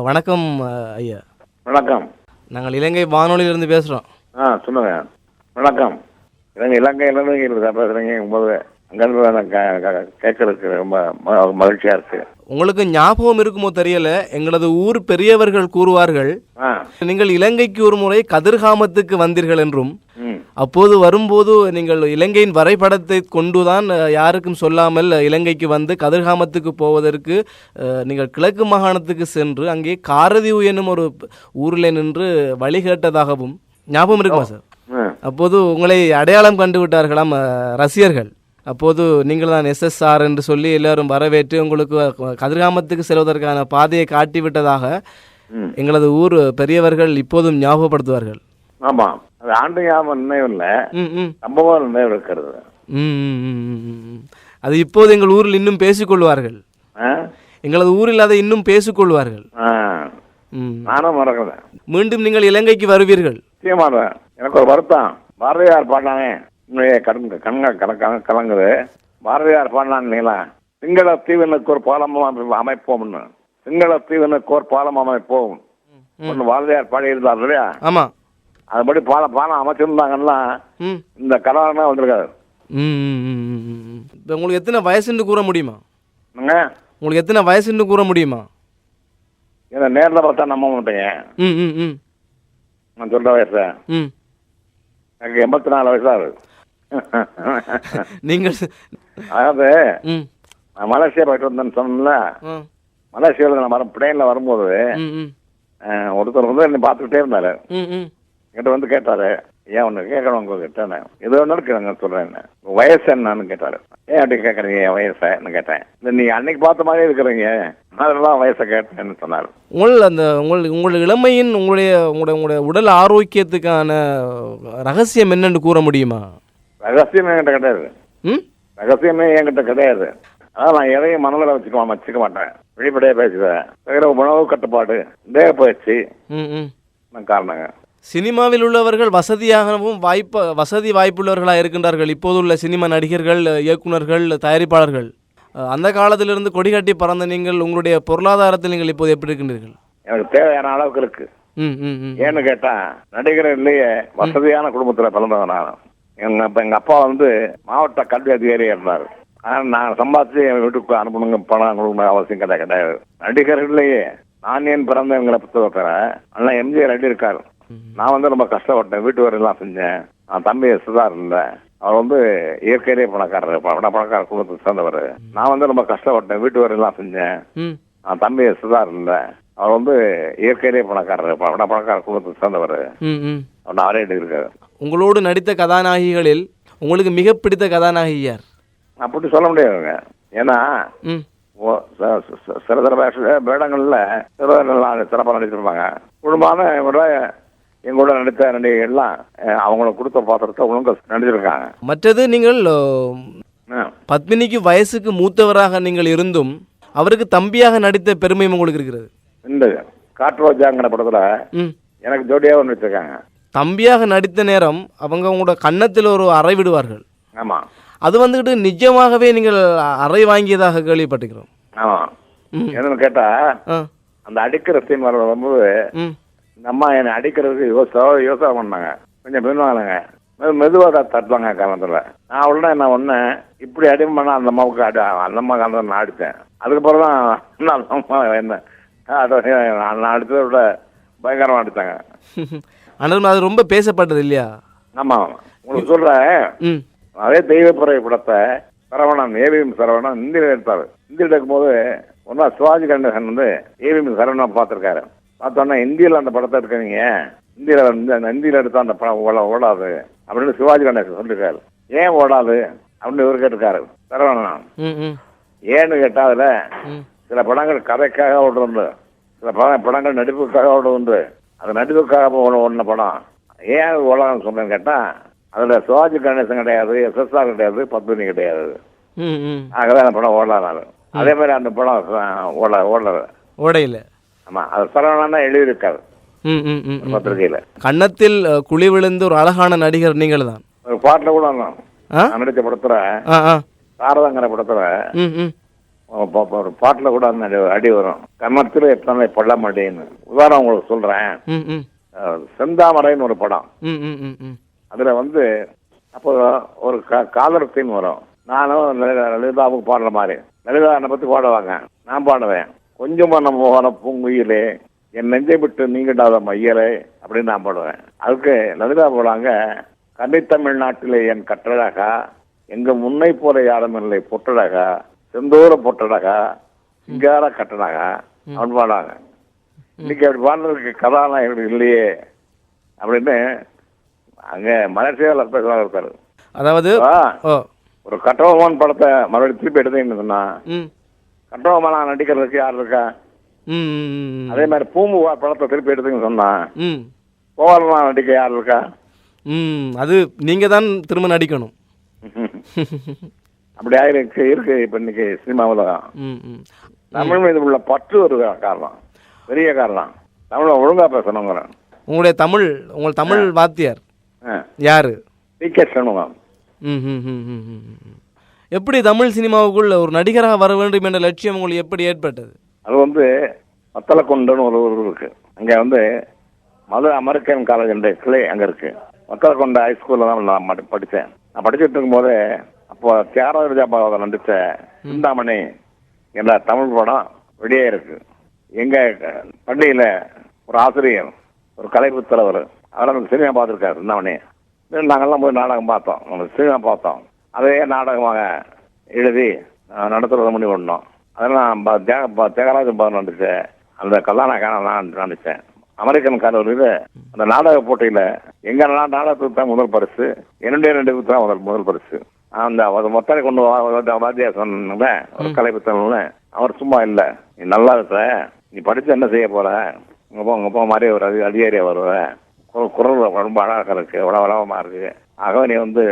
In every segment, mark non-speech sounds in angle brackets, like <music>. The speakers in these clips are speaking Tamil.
வணக்கம் ஐயா. வணக்கம். நாங்கள் இலங்கை வானொலியிலிருந்து பேசுகிறோம் ஆ சொல்லுங்க. வணக்கம். இலங்கை இலங்கையிலேருந்து இங்கே பேசுகிறீங்க போது அங்கேருந்து கேட்கறதுக்கு ரொம்ப ம- மகிழ்ச்சியா இருக்கு. உங்களுக்கு ஞாபகம் இருக்குமோ தெரியல எங்களது ஊர் பெரியவர்கள் கூறுவார்கள் நீங்கள் இலங்கைக்கு ஒரு முறை கதிர்காமத்துக்கு வந்தீர்கள் என்றும் அப்போது வரும்போது நீங்கள் இலங்கையின் வரைபடத்தை கொண்டுதான் யாருக்கும் சொல்லாமல் இலங்கைக்கு வந்து கதிர்காமத்துக்கு போவதற்கு நீங்கள் கிழக்கு மாகாணத்துக்கு சென்று அங்கே காரதிவு என்னும் ஒரு ஊரில் நின்று வழி கேட்டதாகவும் ஞாபகம் இருக்குமா சார்? அப்போது உங்களை அடையாளம் கண்டு விட்டார்களாம் அஹ், ரசிகர்கள். அப்போது நீங்கள் தான் எஸ்எஸ்ஆர் என்று சொல்லி எல்லாரும் வரவேற்று உங்களுக்கு கதிர்காமத்துக்கு செல்வதற்கான பாதையை காட்டி விட்டதாக எங்களது ஊர் பெரியவர்கள் இப்போதும் ஞாபகப்படுத்துவார்கள். ஆமாம். அது ஆண்டு ஞாபகம் நினைவு இல்லை. சம்பவம் நினைவு இருக்கிறது. அது இப்போது எங்கள் ஊரில் இன்னும் பேசிக்கொள்வார்கள். எங்களது ஊரில் அதை இன்னும் பேசிக்கொள்வார்கள். நானும் மறக்கிறேன் மீண்டும் நீங்கள் இலங்கைக்கு வருவீர்கள். நிச்சயமாக எனக்கு ஒரு வருத்தம். பாரதியார் பாடினானே. உன்னுடைய கண் கண்கள் கலக்க கலங்குது. பாரதியார் பாடினான் இல்லைங்களா? சிங்கள தீவினுக்கு ஒரு பாலம் அமை- அமைப்போம்னு. சிங்கள தீவினுக்கு ஒரு பாலம் அமைப்போம். பாரதியார் பாடியிருந்தார் இல்லையா? ஆமாம் அதுபடி பாலம் பாலம் அமைச்சிருந்தாங்கன்னா இந்த கலவரமே வந்திருக்காது. இப்போ உங்களுக்கு எத்தனை வயசுன்னு கூற முடியுமா? உங்களுக்கு எத்தனை வயசுன்னு கூற முடியுமா? இதை நேரில் பார்த்தா நம்ப மாட்டேங்க. ம் ம் ம். நான் சொல்ற வயசு. ம். எனக்கு எண்பத்தி நாலு வயசு ஆகுது. நீங்கள் அதாவது ம். நான் மலேசியா போயிட்டு வந்தேன்னு சொன்னேன்ல. மலேசியாவில் நான் வர பிளேனில் வரும்போது ஒருத்தர் வந்து என்னை பார்த்துக்கிட்டே இருந்தாரு. ம் ம். என்கிட்ட வந்து கேட்டாரு. ஏன் ஒன்று கேட்கணும் உங்ககிட்ட இது ஒன்று இருக்குங்க சொல்கிறேன் வயசு என்னன்னு கேட்டாரு. ஏன் அப்படி கேட்குறீங்க என் வயசைன்னு கேட்டேன். இல்லை நீ அன்னைக்கு பார்த்த மாதிரியே இருக்கிறீங்க. அதெல்லாம் வயசை கேட்டேன்னு சொன்னார். உங்கள் அந்த உங்கள் உங்கள் இளமையின் உங்களுடைய உங்களுடைய உங்களுடைய உடல் ஆரோக்கியத்துக்கான ரகசியம் என்னன்னு கூற முடியுமா? ரகசியம் என்கிட்ட கிடையாது. ம்? ரகசியமே என்கிட்ட கிடையாது. அதான் நான் எதையும் மனதில் வச்சுக்க வச்சுக்க மாட்டேன். வெளிப்படையாக பேசுவேன். உணவு கட்டுப்பாடு தேக பயிற்சி. ம் ம். நான் காரணங்க. சினிமாவில் உள்ளவர்கள் வசதியாகவும் வாய்ப்பு வசதி வாய்ப்புள்ளவர்களாக இருக்கின்றார்கள். இப்போதுள்ள சினிமா நடிகர்கள் இயக்குனர்கள் தயாரிப்பாளர்கள். அந்த காலத்திலிருந்து கொடிகட்டி பறந்த நீங்கள் உங்களுடைய பொருளாதாரத்தில் நீங்கள் இப்போது எப்படி இருக்கின்றீர்கள்? எனக்கு தேவையான அளவுக்கு இருக்கு. ஏன்னு கேட்டா நடிகர் இல்லையே வசதியான குடும்பத்துல பிறந்தவன் நான். எங்க அப்ப எங்க அப்பா வந்து மாவட்ட கல்வி அதிகாரியா இருந்தார். ஆனா நான் சம்பாதிச்சு என் வீட்டுக்கு அனுப்பணுங்க பணம் கொடுக்கணும் அவசியம் கிடையாது கிடையாது. நடிகர் இல்லையே நான் ஏன் பிறந்தவங்களை புத்தகத்தர அண்ணா எம்ஜிஆர் ரெட்டி இருக்காரு. நான் வந்து ரொம்ப கஷ்டப்பட்டேன். வீட்டு வேலையெல்லாம் செஞ்சேன். நான் தம்பி சுதார் இருந்தேன் அவர் வந்து இயற்கையிலே பணக்காரர். பண பணக்கார குடும்பத்தை சேர்ந்தவர். நான் வந்து ரொம்ப கஷ்டப்பட்டேன். வீட்டு வேலையெல்லாம் செஞ்சேன். நான் தம்பி சுதார் இருந்தேன் அவர் வந்து இயற்கையிலே பணக்காரர். பண பணக்கார குடும்பத்தை சேர்ந்தவர். அவர் அவரே எழுதியிருக்காரு உங்களோடு நடித்த கதாநாயகிகளில் உங்களுக்கு மிக பிடித்த கதாநாயகி யார்? அப்படி சொல்ல முடியாதுங்க. ஏன்னா சில சில வேடங்கள்ல சில சிறப்பாக நடிச்சிருப்பாங்க. குடும்பமான எங்களோட நடித்த நடிகைகள்லாம் அவங்களுக்கு கொடுத்த பாத்திரத்தை ஒழுங்கா நடிச்சிருக்காங்க. மற்றது நீங்கள். பத்மினிக்கு வயசுக்கு மூத்தவராக நீங்கள் இருந்தும் அவருக்கு தம்பியாக நடித்த பெருமை உங்களுக்கு இருக்கிறது. இந்த காட்டுரோஜாங்கிற படத்துல எனக்கு ஜோடியாக நடிச்சிருக்காங்க தம்பியாக நடித்த நேரம் அவங்க உங்களோட கன்னத்தில் ஒரு அறை விடுவார்கள். ஆமா. அது வந்துக்கிட்டு நிஜமாகவே நீங்கள் அறை வாங்கியதாக கேள்விப்பட்டுக்கிறோம் ஆமா. ம். என்னன்னு கேட்டா ஆ. அந்த அடிக்கிற சீன் வர வரும்போது இந்த அம்மா என்னை அடிக்கிறதுக்கு யோசா யோசனை பண்ணாங்க. கொஞ்சம் பின்வாங்க மெது மெதுவாக தட்டுவாங்க காலத்தில். நான் உடனே என்ன ஒன்று இப்படி அடிமை பண்ணால் அந்த அம்மாவுக்கு அடி அந்த அம்மா காலத்தில் நான் அடித்தேன். அதுக்கப்புறம் தான் அந்த அம்மா என்ன நான் அடித்ததை விட பயங்கரமாக அடித்தாங்க. <laughs> ஆனால் அது ரொம்ப பேசப்பட்டது இல்லையா? ஆமாம் உங்களுக்கு சொல்கிறேன் அதே தெய்வப்புறை படத்தை சரவணன் ஏவிஎம் சரவணன் ஹிந்தியில் எடுத்தார். ஹிந்தியில் எடுக்கும்போது ஒன்றா சிவாஜி கணேசன் வந்து ஏவிஎம் சரவணன் பார்த்துருக்காரு. பார்த்தோன்னா ஹிந்தியில் அந்த படத்தை எடுக்கிறீங்க? ஹிந்தியில் வந்து அந்த ஹிந்தியில் எடுத்தா அந்த படம் ஓட ஓடாது. அப்படின்னு சிவாஜி கணேசன் சொல்லியிருக்காரு ஏன் ஓடாது? அப்படின்னு இவர் கேட்டிருக்காரு. ம் ஏன்னு கேட்டால் அதில் சில படங்கள் கதைக்காக ஓடுறது சில பட படங்கள் நடிப்புக்காக ஓடுவது அது நடிப்புக்காக ஒன்ன படம். ஏன் ஓடலாம்னு சொன்னேன்னு கேட்டால் அதில் சிவாஜி கணேசன் கிடையாது எஸ்எஸ்ஆர் கிடையாது பத்மினி கிடையாது. ஆகவே அந்த படம் ஓடலாம் அதே மாதிரி அந்த படம் ஓட ஓடல. ஓடையில். ஆமாம் அது சரவணன் தான் எழுதியிருக்காரு. பத்திரிகையில். கன்னத்தில் குழி விழுந்து ஒரு அழகான நடிகர் நீங்கள் தான் ஒரு பாட்டில் கூட நான் நடித்த படத்தில் சாரதாங்கிற படத்தில் ஒரு பாட்டில் கூட அந்த அடி வரும். கன்னத்தில் எத்தனை பள்ளம் அடின்னு உதாரணம் உங்களுக்கு சொல்றேன். செந்தாமரைன்னு ஒரு படம். அதுல வந்து அப்போ ஒரு காதல் சீன் வரும். நானும் லலிதா லலிதாவுக்கு பாடுற மாதிரி. லலிதா என்னை பத்தி பாடுவாங்க. நான் பாடுவேன். கொஞ்சமா நம்ம போன பூங்குயிலே என் நெஞ்சை விட்டு நீங்கிடாத மையலே அப்படின்னு நான் பாடுவேன். அதுக்கு லலிதா போடுவாங்க கன்னித்தமிழ்நாட்டிலே என் கட்டழகா எங்க முன்னை போல யாரும் இல்லை பொட்டழகா செந்தூர பொட்டழகா சிங்கார கட்டழகா அப்படின்னு பாடுவாங்க இன்னைக்கு அப்படி பாடுறதுக்கு கதாநாயகர் இல்லையே அப்படின்னு அங்க மலேசியாவில் பேசுவாங்க இருக்காரு. அதாவது ஒரு கட்டபொம்மன் படத்தை மறுபடியும் திருப்பி எடுத்தீங்கன்னு சொன்னா ம் கட்டபொம்மனா நடிக்கிறதுக்கு யார் இருக்கா? அதே மாதிரி பூம்புவா படத்தை திருப்பி எடுத்தீங்கன்னு சொன்னா ம். கோவலனா நடிக்க யார் இருக்கா? ம் அது நீங்க தான் திரும்ப நடிக்கணும். அப்படி ஆயிருக்கு இருக்கு இப்ப இன்னைக்கு சினிமா உலகம் ம் ம். தமிழ் மீது உள்ள பற்று ஒரு காரணம். பெரிய காரணம். தமிழை ஒழுங்கா பேசணுங்கிறேன் உங்களுடைய தமிழ் உங்கள் தமிழ் வாத்தியார் யாரு? T K Shanmugam. ம் ம் ம், ம். எப்படி தமிழ் சினிமாவுக்குள்ள ஒரு நடிகராக வர வேண்டும் என்ற லட்சியம் உங்களுக்கு எப்படி ஏற்பட்டது? அது வந்து மத்தலக்குண்டுன்னு ஒரு ஊர் இருக்கு. அங்க வந்து மது அமெரிக்கன் காலேஜ் என்ற கிளை அங்க இருக்கு. மத்தலக்குண்டு ஹைஸ்கூல்ல தான் நான் படிச்சேன் நான் படிச்சுட்டு இருக்கும்போது அப்போ தியாகராஜ பாகவதர் நடிச்ச சிந்தாமணி என்ற தமிழ் படம் வெளியே இருக்கு. எங்க பள்ளியில ஒரு ஆசிரியர் ஒரு கலைப்பு தலைவர் அவரை அந்த சினிமா பார்த்துருக்காரு சிந்தாமணி. நாங்கெல்லாம் போய் நாடகம் பார்த்தோம். சினிமா பார்த்தோம். அதே நாடகமாக எழுதி அஹ், நடத்துறத முடிவு பண்ணோம் அதெல்லாம் தியாக- தியாகராஜ பவன் நடிச்ச அந்த கதாநாயகன நான் நடிச்சேன். அமெரிக்கன் கல்லூரியில் அந்த நாடக போட்டியில எங்க நா- நாடகத்துக்கு தான் முதல் பரிசு என்னுடைய ரெண்டு தான் முதல் முதல் பரிசு. அந்த அது மொத்தனை கொண்டு வாத்தியா சொன்ன ஒரு கலைப்புத்தன அவர் சும்மா இல்ல. நீ நல்லா இருக்க நீ படிச்சு என்ன செய்ய போற? உங்க அப்பா உங்க அப்பா மாதிரி ஒரு அதி அதிகாரியா வருவ. குரல் ரொம்ப அழகாக இருக்கு. உட உலகமா இருக்கு. ஆகவே நீ வந்து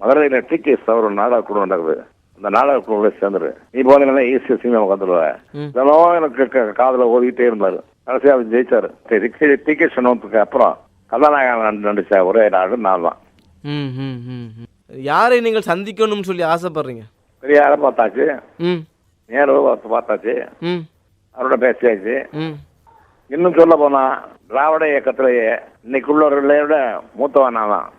மதுரையில டிகேஸ் அவர் ஒரு நாடக குழு நடக்குது. அந்த நாடக குழுவில் சேர்ந்துரு. நீ போனீங்கன்னா ஈஸியா சினிமா வந்துடுவ ம். தினம் எனக்கு காதுல ஓதிக்கிட்டே இருந்தாரு. கடைசியா அவர் ஜெயிச்சாரு. டிகே சொன்னதுக்கு அப்புறம் கதாநாயகன் நடி- நடிச்ச ஒரே நாடு நான் தான். யாரை நீங்கள் சந்திக்கணும்னு சொல்லி ஆசைப்படுறீங்க? பெரியார பார்த்தாச்சு. நேரு பார்த்து பார்த்தாச்சு. அவரோட பேசியாச்சு. இன்னும் சொல்ல போனா திராவிட இயக்கத்திலேயே இன்னைக்குள்ளவர்களை விட மூத்தவன் நான் தான்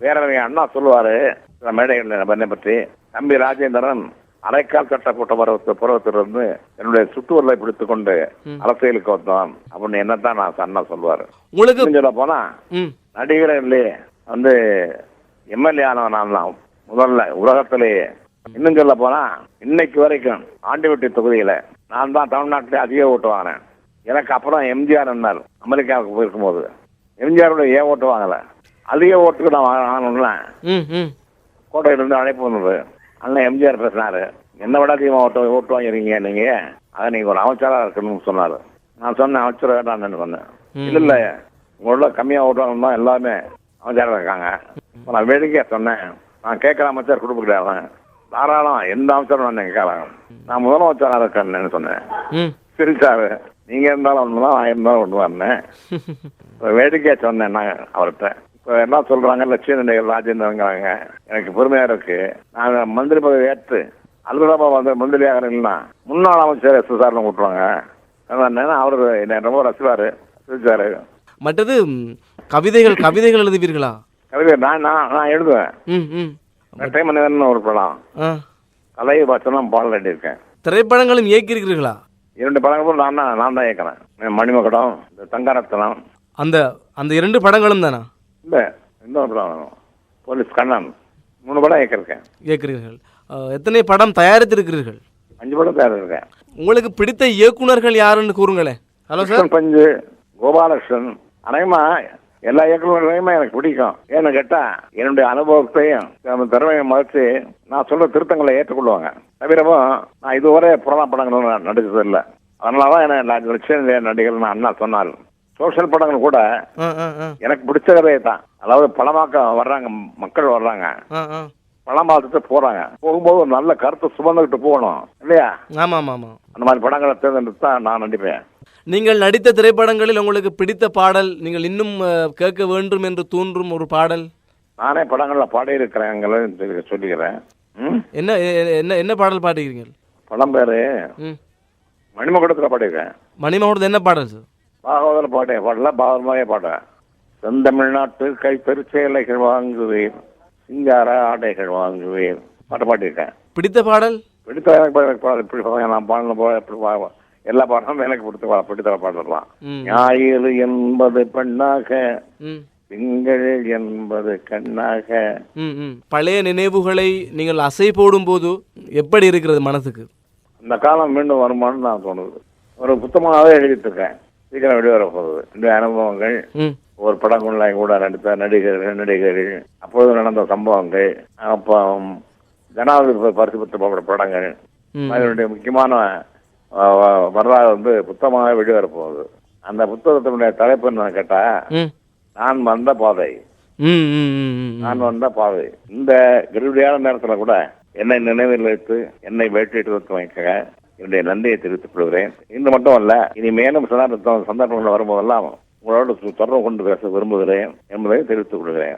வேற அண்ணா சொல்லுவாரு சில மேடைகள் என்னை பற்றி தம்பி ராஜேந்திரன் அரைக்கால் கட்டப்பட்ட பருவத்து பருவத்திலிருந்து என்னுடைய சுற்றுவரலை பிடித்துக் கொண்டு அரசியலுக்கு வந்தான். அப்படின்னு என்னத்தான் நான் அண்ணா சொல்லுவாரு. உங்களுக்கு சொல்ல போனா ம். நடிகர்களே வந்து எம்எல்ஏ ஆனவன் நான் தான். முதல்ல உலகத்திலேயே இன்னும் சொல்ல போனா இன்னைக்கு வரைக்கும் ஆண்டிவட்டி தொகுதியில நான் தான் தமிழ்நாட்டிலே அதிக ஓட்டு வாங்கினேன். எனக்கு அப்புறம் எம்ஜிஆர் என்னார் அமெரிக்காவுக்கு போயிருக்கும்போது. எம்ஜிஆரோட ஏன் ஓட்டு வாங்கல? அதிக ஓட்டுக்கு நான் வாங்கணும்ல. கோட்டையிலிருந்து அழைப்பு வந்தது. அண்ணன் எம்ஜிஆர் பேசினாரு. என்ன விட அதிகமாக ஓட்டு ஓட்டு வாங்கிருக்கீங்க நீங்க. அதை நீங்க ஒரு அமைச்சராக இருக்கணும்னு சொன்னாரு. நான் சொன்னேன் அமைச்சர் வேண்டாம்னு சொன்னேன். இல்ல இல்ல. உங்களோட கம்மியா ஓட்டு வாங்கணும் எல்லாருமே அமைச்சராக இருக்காங்க. நான் வேடிக்கையா சொன்னேன். நான் கேட்குற அமைச்சர் கொடுக்க தாராளம் எந்த அமைச்சரும் நான் கேட்கலாம் நான் முதலமைச்சராக இருக்கேன்னு சொன்னேன். ம். சிரிச்சாரு. நீங்க இருந்தாலும் ஒன்று தான் நான் இருந்தாலும் ஒன்று வரேன் <laughs> இப்ப வேடிக்கையா சொன்னேன் நான் அவர்கிட்ட. என்ன சொல்றாங்க? லட்சுமி நடிகர் ராஜேந்திரங்கிறாங்க எனக்கு பெருமையா இருக்கு. நான் மந்திரி பதவி ஏற்று அலுவலகமா வந்து மந்திரியாக இல்லைன்னா முன்னாள் அமைச்சர் எஸ் சார்னு கூட்டுவாங்க அவரு என்னை ரொம்ப ரசிவாரு சிரிச்சாரு. மற்றது கவிதைகள் கவிதைகள் எழுதுவீர்களா? கவிதை நான் நான் நான் எழுதுவேன். ரெட்டை மனிதன் ஒரு படம். கலை வச்சனம் பாடல் எழுதியிருக்கேன். திரைப்படங்களும் இயக்கியிருக்கிறீர்களா? இரண்டு படங்களும் நான் தான் நான் தான் இயக்கிறேன். மணிமகுடம் இந்த தங்கரத்னம். அந்த அந்த இரண்டு படங்களும் தானா? இல்ல இன்னொரு படம் போலீஸ் கண்ணன். மூணு படம் இயக்கிருக்கேன் இயக்குறீர்கள். ஆ, எத்தனை படம் தயாரித்திருக்கிறீர்கள்? அஞ்சு படம் தயாரிச்சிருக்கேன் உங்களுக்கு பிடித்த இயக்குனர்கள் யாருன்னு கூறுங்களேன். Hello sir. கிருஷ்ணன் பஞ்சு கோபாலகிருஷ்ணன். அநேகமா எல்லா இயக்குநர்களையுமே எனக்கு பிடிக்கும். ஏன்னு கேட்டா என்னுடைய அனுபவத்தையும் அந்த திறமையை மறைச்சு நான் சொல்ற திருத்தங்களை ஏற்றுக்கொள்வாங்க. தவிரவும் நான் இதுவரை புறணா படங்கள் நான் நடிச்சது இல்லை. அதனாலதான் என்ன லட்சுமி நடிகர் நான் அண்ணா சொன்னார். சோஷியல் படங்கள் கூட எனக்கு பிடிச்ச கதையை தான். அதாவது படமாக்க வர்றாங்க மக்கள் வர்றாங்க. ஆ ஆ. படம் பார்த்துட்டு போறாங்க. போகும்போது ஒரு நல்ல கருத்தை சுமந்துக்கிட்டு போகணும். இல்லையா? ஆமாம் ஆமாம் ஆமாம் அந்த மாதிரி படங்களை தேர்ந்தெடுத்து தான் நான் நடிப்பேன். நீங்கள் நடித்த திரைப்படங்களில் உங்களுக்கு பிடித்த பாடல் நீங்கள் இன்னும் கேட்க வேண்டும் என்று தோன்றும் ஒரு பாடல்? நானே படங்கள்ல பாடியிருக்கிறேன் சொல்லிக்கிறேன்? என்ன என்ன என்ன பாடல் பாடுகிறீர்கள் படம் பேரு மணிமகுடத்தில் பாடியிருக்கேன். மணிமகுடத்து என்ன பாடல் சார்? பாகவதில் பாட்டேன் பாடல பாகவதமாகவே பாட்டேன் செந்தமிழ்நாட்டு கைப்பெருச்சேலைகள் வாங்குவேன் சிங்கார ஆடைகள் வாங்குவேன். பாட்டு பாடியிருக்கேன். பிடித்த பாடல்? பிடித்த எனக்கு பாடல். இப்படி நான் பாடின போல இப்படி பா- எல்லா பாடலும் எனக்கு பிடித்த பிடித்த பாடலாம். ஞாயிறு என்பது பெண்ணாக திங்கள் என்பது கண்ணாக. பழைய நினைவுகளை நீங்கள் அசை போடும்போது எப்படி இருக்கிறது மனசுக்கு? அந்த காலம் மீண்டும் வருமானு நான் தோணுது ஒரு புத்தகமாகவே எழுதிட்டு இருக்கேன். சீக்கிரம் வெளிவர போகுது. இந்த அனுபவங்கள் ஒரு படங்குள்ள கூட நடித்த நடிகர்கள் நடிகர்கள் அப்போது நடந்த சம்பவங்கள் அப்போ ஜனாதிபதி பரிசு பெற்ற பட- படங்கள் அதனுடைய முக்கியமான வரலாறு வந்து புத்தகமாக வெளிவர போகுது. அந்த புத்தகத்தினுடைய தலைப்பு என்ன கேட்டா நான் வந்த பாதை. நான் வந்த பாதை. இந்த கருடியான நேரத்துல கூட என்னை நினைவில் வைத்து என்னை வேட்டிட்டு வைக்க என்னுடைய நன்றியை தெரிவித்துக் கொள்கிறேன். இது மட்டும் அல்ல இனி மேலும் சந்தர்ப்ப- சந்தர்ப்பங்கள் வரும்போதெல்லாம் உங்களோட தொடர்பு கொண்டு பேச விரும்புகிறேன் என்பதை தெரிவித்துக் கொள்கிறேன்.